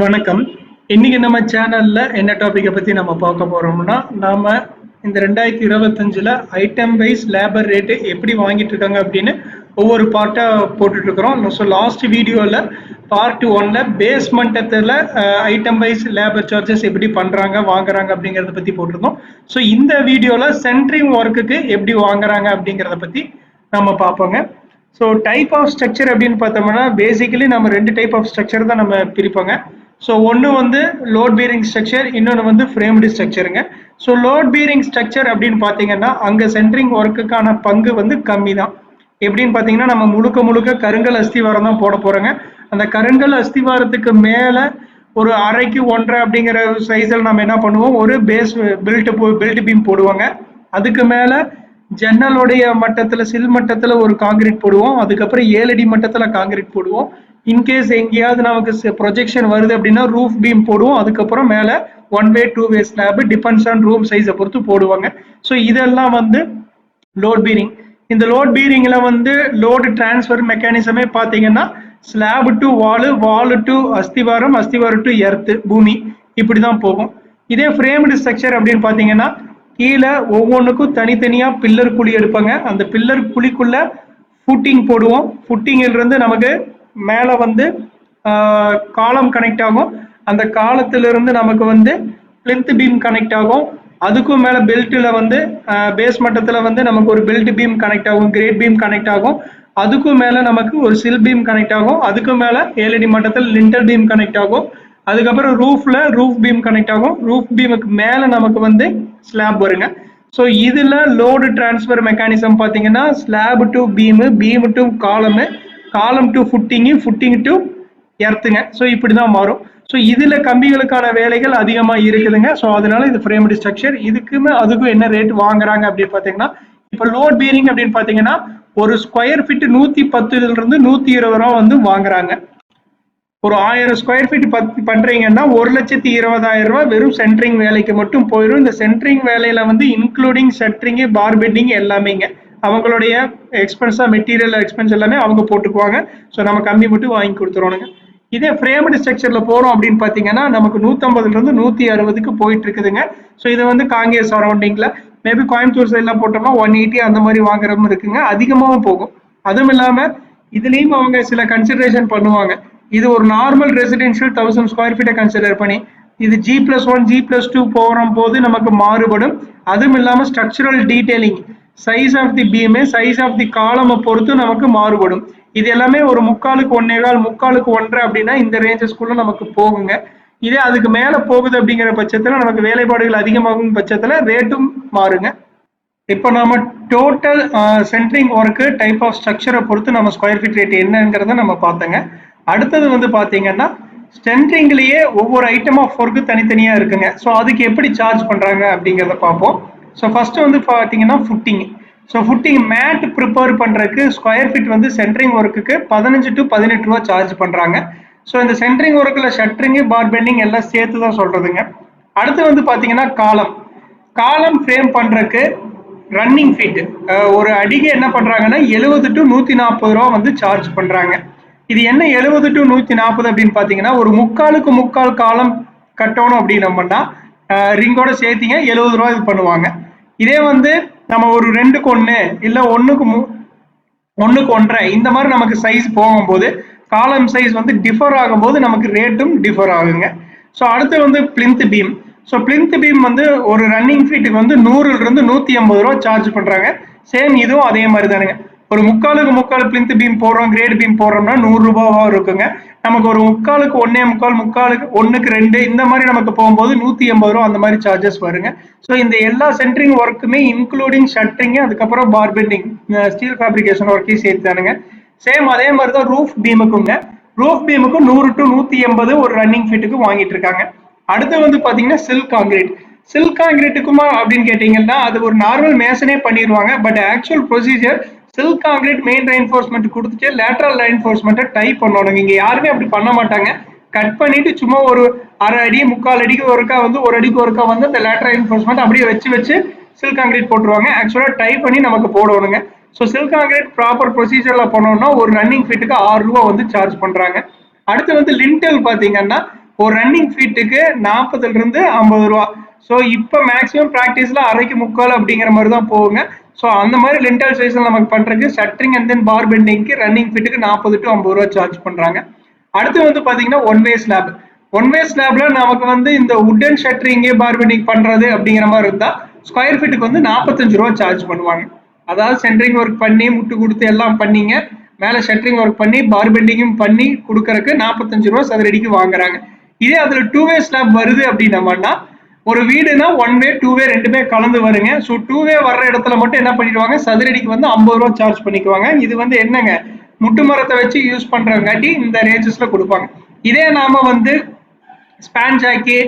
வணக்கம். இன்னைக்கு நம்ம சேனல்ல என்ன டாபிக்கை பத்தி நம்ம பார்க்க போறோம்னா நாம இந்த ரெண்டாயிரத்தி இருபத்தஞ்சுல ஐட்டம் வைஸ் லேபர் ரேட்டு எப்படி வாங்கிட்டு இருக்காங்க அப்படின்னு ஒவ்வொரு பார்ட்டா போட்டுட்டு இருக்கிறோம். ஸோ லாஸ்ட் வீடியோல பார்ட் ஒன்ல base item wise labour charges எப்படி பண்றாங்க வாங்குறாங்க அப்படிங்கறத பத்தி போட்டிருந்தோம். ஸோ இந்த வீடியோல சென்ட்ரிங் ஒர்க்குக்கு எப்படி வாங்குறாங்க அப்படிங்கறத பத்தி நம்ம பார்ப்போங்க. ஸோ டைப் ஆஃப் ஸ்ட்ரக்சர் அப்படின்னு பார்த்தோம்னா பேசிக்கலி நம்ம ரெண்டு டைப் ஆஃப் ஸ்ட்ரக்சர் தான் நம்ம பிரிப்போங்க. ஸோ ஒன்று வந்து லோட் பீரிங் ஸ்ட்ரக்சர் இன்னொன்று வந்து ஃப்ரேம்டு ஸ்ட்ரக்சருங்க ஸோ லோட் பீரிங் ஸ்ட்ரக்சர் அப்படின்னு பார்த்தீங்கன்னா அங்கே சென்ட்ரிங் ஒர்க்குக்கான பங்கு வந்து கம்மி தான் எப்படின்னு பார்த்தீங்கன்னா நம்ம முழுக்க முழுக்க கருங்கல் அஸ்திவாரம் தான் போட போகிறோங்க அந்த கருங்கல் அஸ்திவாரத்துக்கு மேலே ஒரு அரைக்கு ஒன்றரை அப்படிங்கிற சைஸில் நம்ம என்ன பண்ணுவோம்? ஒரு பேஸ் பில்ட் பில்ட் பீம் போடுவாங்க. அதுக்கு மேலே ஜன்னலுடைய மட்டத்தில் சில் மட்டத்தில் ஒரு காங்கிரீட் போடுவோம். அதுக்கப்புறம் ஏழடி மட்டத்தில் காங்கிரீட் போடுவோம். இன்கேஸ் எங்கேயாவது நமக்கு ப்ரொஜெக்ஷன் வருது அப்படின்னா ரூஃப் பீம் போடுவோம். அதுக்கப்புறம் மேலே one way two way slab depends on room சைஸை பொறுத்து போடுவாங்க. ஸோ இதெல்லாம் வந்து லோட் பீரிங் இந்த லோட் பீரிங்கில் வந்து லோடு டிரான்ஸ்ஃபர் மெக்கானிசமே பார்த்தீங்கன்னா slab to wall wall to அஸ்திவாரம் அஸ்திவாரம் டு எர்த்து பூமி இப்படி தான் போகும். இதே ஃப்ரேம்டு ஸ்ட்ரக்சர் அப்படின்னு பார்த்தீங்கன்னா கீழே ஒவ்வொன்றுக்கும் தனித்தனியாக பில்லர் குழி எடுப்பாங்க. அந்த பில்லர் குழிக்குள்ளே ஃபுட்டிங் போடுவோம். ஃபுட்டிங்கில் இருந்து நமக்கு மேலே வந்து காலம் கனெக்ட் ஆகும். அந்த காலத்திலிருந்து நமக்கு வந்து பிளிந்த் பீம் கனெக்ட் ஆகும். அதுக்கும் மேலே பெல்ட்டில் வந்து பேஸ் மட்டத்தில் வந்து நமக்கு ஒரு பெல்ட் பீம் கனெக்ட் ஆகும் கிரேட் பீம் கனெக்ட் ஆகும். அதுக்கும் மேலே நமக்கு ஒரு சில் பீம் கனெக்ட் ஆகும். அதுக்கும் மேலே ஏழடி மட்டத்தில் லிண்டர் பீம் கனெக்ட் ஆகும். அதுக்கப்புறம் ரூஃபில் ரூஃப் பீம் கனெக்ட் ஆகும். ரூஃப் பீமுக்கு மேலே நமக்கு வந்து ஸ்லாப் வருங்க. ஸோ இதில் லோடு டிரான்ஸ்ஃபர் மெக்கானிசம் பார்த்தீங்கன்னா slab to beam beam to column column to footing footing to எர்த்துங்க so இப்படி தான் மாறும். ஸோ இதில் கம்பிகளுக்கான வேலைகள் அதிகமாக இருக்குதுங்க. ஸோ அதனால இது ஃப்ரேம்டு ஸ்ட்ரக்சர் இதுக்குமே அதுக்கும் என்ன ரேட் வாங்குறாங்க அப்படின்னு பார்த்தீங்கன்னா இப்போ லோட் பீரிங் அப்படின்னு பார்த்தீங்கன்னா ஒரு ஸ்கொயர் ஃபீட் நூற்றி பத்துலேருந்து நூற்றி இருபது ரூபா வந்து வாங்குறாங்க. ஒரு ஆயிரம் ஸ்கொயர் ஃபீட் பத் பண்ணுறீங்கன்னா ஒரு லட்சத்தி இருபதாயிரம் ரூபா வெறும் சென்ட்ரிங் வேலைக்கு மட்டும் போயிடும் இந்த சென்ட்ரிங் வேலையில் வந்து இன்க்ளூடிங் சென்ட்ரிங்கு பார் பெட்டிங் எல்லாமேங்க. அவங்களுடைய எக்ஸ்பென்ஸாக மெட்டீரியல் எக்ஸ்பென்ஸ் எல்லாமே அவங்க போட்டுக்குவாங்க. ஸோ நம்ம கம்மி மட்டும் வாங்கி கொடுத்துருவானுங்க இதே ஃப்ரேம்டு ஸ்ட்ரக்சரில் போகிறோம் அப்படின்னு பார்த்தீங்கன்னா நமக்கு நூற்றம்பதுலேருந்து நூற்றி அறுபதுக்கு போயிட்டு இருக்குதுங்க ஸோ இது வந்து காங்கேஸ் சரௌண்டிங்கில் மேபி கோயம்புத்தூர் சைட்லாம் போட்டோம்னா ஒன் எயிட்டி அந்த மாதிரி வாங்குறதும் இருக்குங்க. அதிகமாகவும் போகும். அதுவும் இல்லாமல் இதுலேயும் அவங்க சில கன்சிடரேஷன் பண்ணுவாங்க. இது ஒரு நார்மல் ரெசிடென்ஷியல் தௌசண்ட் ஸ்கொயர் ஃபீட்டை கன்சிடர் பண்ணி இது G plus one G plus two போகிற போது நமக்கு மாறுபடும். அதுவும் இல்லாமல் structural detailing size of the beam size of the காலமை பொறுத்து நமக்கு மாறுபடும். இது எல்லாமே ஒரு முக்காலுக்கு ஒன்னே கால் முக்காலுக்கு ஒன்றரை அப்படின்னா இந்த ரேஞ்சஸ்குள்ள நமக்கு போகுங்க. இதே அதுக்கு மேலே போகுது அப்படிங்கிற பட்சத்தில் நமக்கு வேலைப்பாடுகள் அதிகமாகும் பட்சத்தில் ரேட்டும் மாறுங்க. இப்போ நம்ம total centring work type of ஸ்ட்ரக்சரை பொறுத்து நம்ம ஸ்கொயர் ஃபீட் ரேட் என்னங்கிறத நம்ம பார்த்தோங்க. அடுத்தது வந்து பார்த்தீங்கன்னா ஸ்டென்ட்ரிங்லேயே ஒவ்வொரு ஐட்டம் ஆஃப் ஒர்க்கு தனித்தனியாக இருக்குங்க. ஸோ அதுக்கு எப்படி சார்ஜ் பண்ணுறாங்க அப்படிங்கிறத பார்ப்போம். ஸோ ஃபஸ்ட்டு வந்து பார்த்தீங்கன்னா footing so footing mat prepare பண்ணுறதுக்கு ஸ்கொயர் ஃபீட் வந்து சென்ட்ரிங் ஒர்க்குக்கு பதினஞ்சு டு பதினெட்டு ரூபா சார்ஜ் பண்ணுறாங்க ஸோ இந்த சென்ட்ரிங் ஒர்க்கில் ஷட்டரிங்கு பார் பெண்டிங் எல்லாம் சேர்த்து தான் சொல்கிறதுங்க அடுத்து வந்து பார்த்தீங்கன்னா காலம். காலம் ஃப்ரேம் பண்ணுறதுக்கு ரன்னிங் ஃபீட் ஒரு அடிக்கு என்ன பண்ணுறாங்கன்னா எழுபது டு நூற்றி நாற்பது ரூபா வந்து சார்ஜ் பண்ணுறாங்க இது என்ன எழுபது டு நூற்றி நாற்பது அப்படின்னு பார்த்தீங்கன்னா ஒரு முக்காலுக்கு முக்கால் காலம் கட்டணும் அப்படின்னோம்னா ரிங்கோட சேர்த்திங்க எழுபது ரூபா இது பண்ணுவாங்க. இதே வந்து நம்ம ஒரு ரெண்டுக்கு ஒன்று இல்லை ஒன்றுக்கு மு ஒன்றுக்கு ஒன்றரை இந்த மாதிரி நமக்கு சைஸ் போகும்போது காலம் சைஸ் வந்து டிஃபர் ஆகும்போது நமக்கு ரேட்டும் டிஃபர் ஆகுங்க. ஸோ அடுத்து வந்து plinth beam so plinth beam வந்து ஒரு ரன்னிங் ஃபீட்டுக்கு வந்து நூறுலேருந்து நூற்றி ஐம்பது ரூபா சார்ஜ் பண்ணுறாங்க சேம் இதுவும் அதே மாதிரி தானுங்க. ஒரு முக்காலுக்கு முக்கால் பிளிந்த் பீம் போடுறோம் கிரேட் பீம் போடுறோம்னா நூறு ரூபாவாக இருக்குங்க. நமக்கு ஒரு முக்காலுக்கு ஒன்னே முக்கால் முக்காலுக்கு ஒன்றுக்கு ரெண்டு இந்த மாதிரி நமக்கு போகும்போது நூற்றி எண்பது ரூபா அந்த மாதிரி சார்ஜஸ் வருங்க. ஸோ இந்த எல்லா சென்ட்ரிங் ஒர்க்குமே இன்க்ளூடிங் ஷட்டரிங்கு அதுக்கப்புறம் பார்பெண்டிங் ஸ்டீல் ஃபேப்ரிகேஷன் ஒர்க்கையும் சேர்த்து தானுங்க சேம் அதே மாதிரி தான் ரூஃப் பீமுக்குங்க ரூஃப் பீமுக்கும் நூறு டு நூற்றி எண்பது ஒரு ரன்னிங் ஃபீட்டுக்கு வாங்கிட்டு இருக்காங்க. அடுத்து வந்து பார்த்தீங்கன்னா சில்க் காங்கிரீட் சில்க் காங்கிரீட்டுக்குமா அப்படின்னு கேட்டிங்கன்னா அது ஒரு நார்மல் மேசனே பண்ணிடுவாங்க but actual procedure sill concrete main reinforcement கொடுத்துட்டு லேட்ரல் ரெயின்ஃபோர்ஸ்மெண்ட்டை டைப் பண்ணணும். இங்கே யாருமே அப்படி பண்ண மாட்டாங்க. கட் பண்ணிட்டு சும்மா ஒரு அரை அடி முக்கால் அடிக்கு ஒருக்கா வந்து ஒரு அடிக்கு ஒருக்கா வந்து அந்த லேட்ரல் ரெயின்ஃபோர்ஸ்மெண்ட் அப்படியே வச்சு வச்சு சில்க் காங்கிரீட் போட்டுருவாங்க. ஆக்சுவலாக டைப் பண்ணி நமக்கு போடணுங்க. ஸோ சில்க் காங்கிரீட் ப்ராப்பர் ப்ரொசீஜரில் பண்ணோம்னா ஒரு ரன்னிங் ஃபீட்டுக்கு ஆறு ரூபா வந்து சார்ஜ் பண்ணுறாங்க அடுத்து வந்து லிண்டல் பார்த்தீங்கன்னா ஒரு ரன்னிங் ஃபீட்டுக்கு நாற்பதுலேருந்து ஐம்பது ரூபா. ஸோ இப்போ மேக்ஸிமம் ப்ராக்டிஸில் அரைக்கு முக்கால் அப்படிங்கிற மாதிரி தான் போகுங்க. ஸோ அந்த மாதிரி லென்டல் சைஸில் நமக்கு பண்ணுறதுக்கு சட்ரிங் அண்ட் தென் பார் பெண்டிங்க்கு ரன்னிங் ஃபிட்டுக்கு நாற்பது டு ஐம்பது ரூபா சார்ஜ் பண்ணுறாங்க அடுத்து வந்து பார்த்தீங்கன்னா one way slab one way ஸ்லாப்ல நமக்கு வந்து இந்த உட்டன் ஷட்ரிங்கே பார் பெண்டிங் பண்ணுறது அப்படிங்கிற மாதிரி இருந்தால் ஸ்கொயர் ஃபீட்டுக்கு வந்து நாற்பத்தஞ்சு ரூபா சார்ஜ் பண்ணுவாங்க. அதாவது சென்ட்ரிங் ஒர்க் பண்ணி முட்டு கொடுத்து எல்லாம் பண்ணிங்க. மேலே ஷட்டரிங் ஒர்க் பண்ணி பார் பெண்டிங்கும் பண்ணி கொடுக்கறக்கு நாற்பத்தஞ்சு ரூபா சதுரடிக்கு வாங்குறாங்க. இதே அதில் டூ வே ஸ்லாப் வருது அப்படின்னம்னா ஒரு வீடுனா ஒன் வே டூ வே ரெண்டுமே கலந்து வருங்க. ஸோ டூ வே வர்ற இடத்துல மட்டும் என்ன பண்ணிடுவாங்க? சதுரடிக்கு வந்து ஐம்பது ரூபா சார்ஜ் பண்ணிக்குவாங்க. இது வந்து என்னங்க? முட்டு மரத்தை வச்சு யூஸ் பண்றங்காட்டி இந்த ரேஞ்சஸ்ல கொடுப்பாங்க. இதே நாம வந்து ஸ்பேன் ஜாக்கி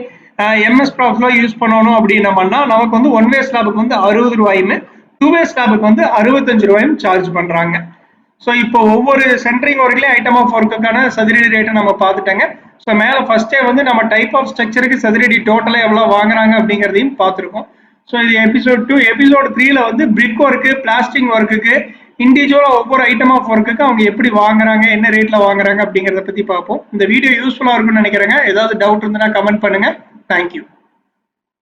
எம்எஸ் ப்ராப்ஸ்லாம் யூஸ் பண்ணணும் அப்படின்னம்னா நமக்கு வந்து ஒன் வே ஸ்லாபுக்கு வந்து அறுபது ரூபாயுமே டூ வே ஸ்லாபுக்கு வந்து அறுபத்தஞ்சு ரூபாயும் சார்ஜ் பண்றாங்க. ஸோ இப்போ ஒவ்வொரு சென்டரிங் ஒர்க்லேயே ஐட்டம் ஆஃப் ஒர்க்குக்கான சதுரடி ரேட்டை நம்ம பார்த்துட்டாங்க. ஸோ மேலே ஃபர்ஸ்டே வந்து நம்ம டைப் ஆஃப் ஸ்ட்ரக்சருக்கு சதுரடி டோட்டலாக எவ்வளோ வாங்குறாங்க அப்படிங்கிறதையும் பார்த்துருக்கோம். ஸோ இது எபிசோட் டூ எபிசோட் த்ரீல வந்து பிரிக் ஒர்க்கு பிளாஸ்டிங் ஒர்க்குக்கு இண்டிவிஜுவலாக ஒவ்வொரு ஐட்டம் ஆஃப் ஒர்க்குக்கு அவங்க எப்படி வாங்குறாங்க என்ன ரேட்டில் வாங்குறாங்க அப்படிங்கிறத பற்றி பார்ப்போம். இந்த வீடியோ யூஸ்ஃபுல்லாக இருக்கும்னு நினைக்கிறேங்க. ஏதாவது டவுட் இருந்ததுன்னா கமெண்ட் பண்ணுங்கள் தேங்க்யூ